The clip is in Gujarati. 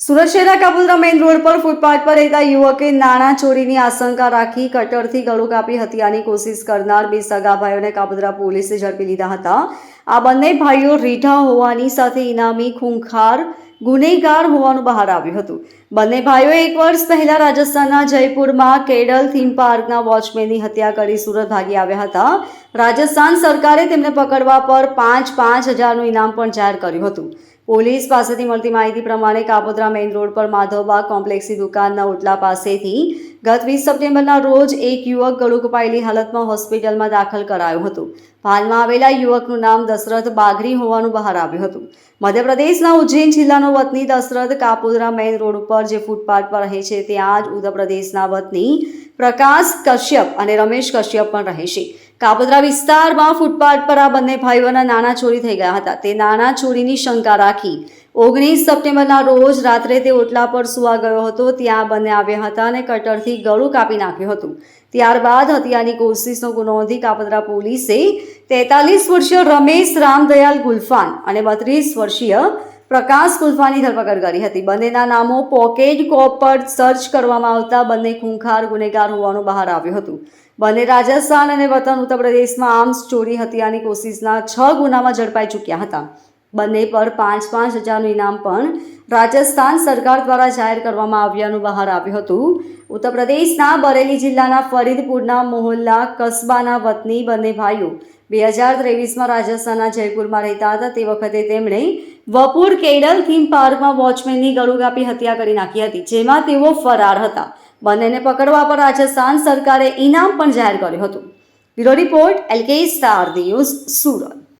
સુરત શહેરના કાપોદ્રા મેઇન રોડ પર ફૂટપાથ પર રહેતા યુવકે નાણાં ચોરીની આશંકા રાખી કટરથી ગળું કાપી હત્યાની કોશિશ કરનાર બે સગા ભાઈઓને કાપોદ્રા પોલીસે ઝડપી લીધા હતા. આ બંને ભાઈઓ રીઢા હોવાની સાથે ઇનામી ખૂંખાર ગુનેગાર હોવાનું બહાર આવ્યું હતું. બંને ભાઈઓ એક વર્ષ પહેલા રાજસ્થાનના જયપુરમાં કેડલ થીમ પાર્કના વોચમેનની હત્યા કરી સુરત ભાગી આવ્યા હતા. રાજસ્થાન સરકારે તેમને પકડવા પર પાંચ પાંચ હજારનું ઇનામ પણ જાહેર કર્યું હતું. પોલીસ પાસેથી મળતી માહિતી પ્રમાણે કાપોદ્રા મેઇન રોડ પર માધવબાગ કોમ્પ્લેક્સની દુકાનના ઓટલા પાસેથી ગત વીસ સપ્ટેમ્બરના રોજ એક યુવક ગળું કપાયેલી હાલતમાં હોસ્પિટલમાં દાખલ કરાયું હતું. હાલમાં આવેલા યુવકનું નામ દશરથ બાઘરી હોવાનું બહાર આવ્યું હતું. મધ્યપ્રદેશના ઉજ્જૈન જિલ્લાનો વતની દશરથ કાપોદરા મેઇન રોડ ઉપર જે ફૂટપાથ પર રહે છે, ત્યાં જ ઉત્તરપ્રદેશના વતની પ્રકાશ કશ્યપ અને રમેશ કશ્યપ પણ રહે છે. કાપોદરા વિસ્તારમાં ફૂટપાથ પર આ બંને ભાઈઓના નાના ચોરી થઈ ગયા હતા. તે નાણાં ચોરીની શંકા રાખી ઓગણીસ સપ્ટેમ્બરના રોજ રાત્રે તે ઓટલા પર સુવા ગયો હતો, ત્યાં બંને આવ્યા હતા અને કટરથી ગળું કાપી નાખ્યું હતું. ત્યારબાદ હત્યાની કોશિશનો ગુનો નોંધી કાપોદ્રા પોલીસે તેતાલીસ વર્ષીય રમેશ રામદયાલ ગુલફાન અને બત્રીસ વર્ષીય પ્રકાશ ગુલફાની ધરપકડ કરી હતી. બંનેના નામો પોકેટ કોપ પર સર્ચ કરવામાં આવતા બંને ખૂંખાર ગુનેગાર હોવાનું બહાર આવ્યું હતું. બંને રાજસ્થાન અને વતન ઉત્તર પ્રદેશમાં આર્મ્સ ચોરી હત્યાની કોશિશના છ ગુનામાં ઝડપાઈ ચૂક્યા હતા. બંને પર પાંચ પાંચ હજારનું ઇનામ પણ રાજસ્થાન સરકાર દ્વારા જાહેર કરવામાં આવ્યાનું બહાર આવ્યું હતું. ઉત્તર પ્રદેશના બરેલી જિલ્લાના ફરીદપુરના મોહલ્લા કસ્બાના વતની બંને ભાઈઓ બે હજાર ત્રેવીસમાં રાજસ્થાનના જયપુરમાં રહેતા હતા. તે વખતે તેમણે વપુર કેડલ થીમ પાર્કમાં વોચમેનની ગળું કાપી હત્યા કરી નાખી હતી, જેમાં તેઓ ફરાર હતા. બંનેને પકડવા પર રાજસ્થાન સરકારે ઇનામ પણ જાહેર કર્યું હતું. Bureau report LK Star News Surat.